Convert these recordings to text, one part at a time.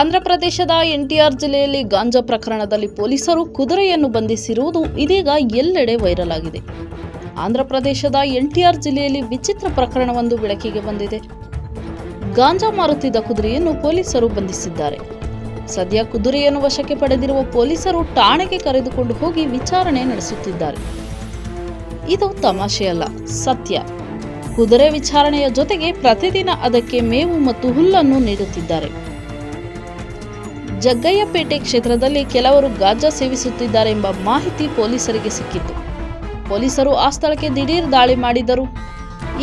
ಆಂಧ್ರಪ್ರದೇಶದ ಎನ್ಟಿಆರ್ ಜಿಲ್ಲೆಯಲ್ಲಿ ಗಾಂಜಾ ಪ್ರಕರಣದಲ್ಲಿ ಪೊಲೀಸರು ಕುದುರೆಯನ್ನು ಬಂಧಿಸಿರುವುದು ಇದೀಗ ಎಲ್ಲೆಡೆ ವೈರಲ್ ಆಗಿದೆ. ಆಂಧ್ರಪ್ರದೇಶದ ಎನ್ಟಿಆರ್ ಜಿಲ್ಲೆಯಲ್ಲಿ ವಿಚಿತ್ರ ಪ್ರಕರಣವೊಂದು ಬೆಳಕಿಗೆ ಬಂದಿದೆ. ಗಾಂಜಾ ಮಾರುತ್ತಿದ್ದ ಕುದುರೆಯನ್ನು ಪೊಲೀಸರು ಬಂಧಿಸಿದ್ದಾರೆ. ಸದ್ಯ ಕುದುರೆಯನ್ನು ವಶಕ್ಕೆ ಪಡೆದಿರುವ ಪೊಲೀಸರು ಠಾಣೆಗೆ ಕರೆದುಕೊಂಡು ಹೋಗಿ ವಿಚಾರಣೆ ನಡೆಸುತ್ತಿದ್ದಾರೆ. ಇದು ತಮಾಷೆಯಲ್ಲ, ಸತ್ಯ. ಕುದುರೆ ವಿಚಾರಣೆಯ ಜೊತೆಗೆ ಪ್ರತಿದಿನ ಅದಕ್ಕೆ ಮೇವು ಮತ್ತು ಹುಲ್ಲನ್ನು ನೀಡುತ್ತಿದ್ದಾರೆ. ಜಗ್ಗಯ್ಯಪೇಟೆ ಕ್ಷೇತ್ರದಲ್ಲಿ ಕೆಲವರು ಗಾಂಜಾ ಸೇವಿಸುತ್ತಿದ್ದಾರೆ ಎಂಬ ಮಾಹಿತಿ ಪೊಲೀಸರಿಗೆ ಸಿಕ್ಕಿತ್ತು ಪೊಲೀಸರು ಆ ಸ್ಥಳಕ್ಕೆ ದಿಢೀರ್ ದಾಳಿ ಮಾಡಿದರು.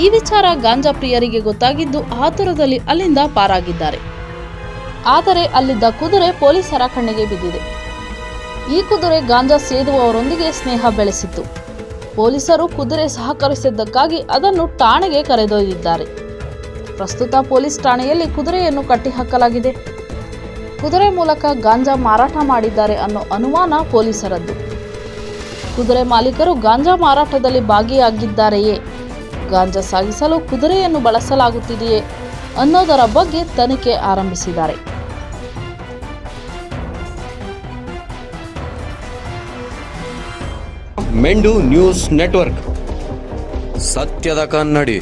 ಈ ವಿಚಾರ ಗಾಂಜಾ ಪ್ರಿಯರಿಗೆ ಗೊತ್ತಾಗಿದ್ದು ಆತುರದಲ್ಲಿ ಅಲ್ಲಿಂದ ಪಾರಾಗಿದ್ದಾರೆ. ಆದರೆ ಅಲ್ಲಿದ್ದ ಕುದುರೆ ಪೊಲೀಸರ ಕಣ್ಣಿಗೆ ಬಿದ್ದಿದೆ. ಈ ಕುದುರೆ ಗಾಂಜಾ ಸೇದುವವರೊಂದಿಗೆ ಸ್ನೇಹ ಬೆಳೆಸಿತ್ತು. ಪೊಲೀಸರು ಕುದುರೆ ಸಹಕರಿಸಿದ್ದಕ್ಕಾಗಿ ಅದನ್ನು ಠಾಣೆಗೆ ಕರೆದೊಯ್ದಿದ್ದಾರೆ. ಪ್ರಸ್ತುತ ಪೊಲೀಸ್ ಠಾಣೆಯಲ್ಲಿ ಕುದುರೆಯನ್ನು ಕಟ್ಟಿಹಾಕಲಾಗಿದೆ. ಕುದುರೆ ಮೂಲಕ ಗಾಂಜಾ ಮಾರಾಟ ಮಾಡಿದ್ದಾರೆ ಅನ್ನೋ ಅನುಮಾನ ಪೊಲೀಸರದ್ದು. ಕುದುರೆ ಮಾಲೀಕರು ಗಾಂಜಾ ಮಾರಾಟದಲ್ಲಿ ಭಾಗಿಯಾಗಿದ್ದಾರೆಯೇ? ಗಾಂಜಾ ಸಾಗಿಸಲು ಕುದುರೆಯನ್ನು ಬಳಸಲಾಗುತ್ತಿದೆಯೇ ಅನ್ನೋದರ ಬಗ್ಗೆ ತನಿಖೆ ಆರಂಭಿಸಿದ್ದಾರೆ. ಮೆಂಡು ನ್ಯೂಸ್ ನೆಟ್ವರ್ಕ್. ಸತ್ಯದ ಕನ್ನಡಿ.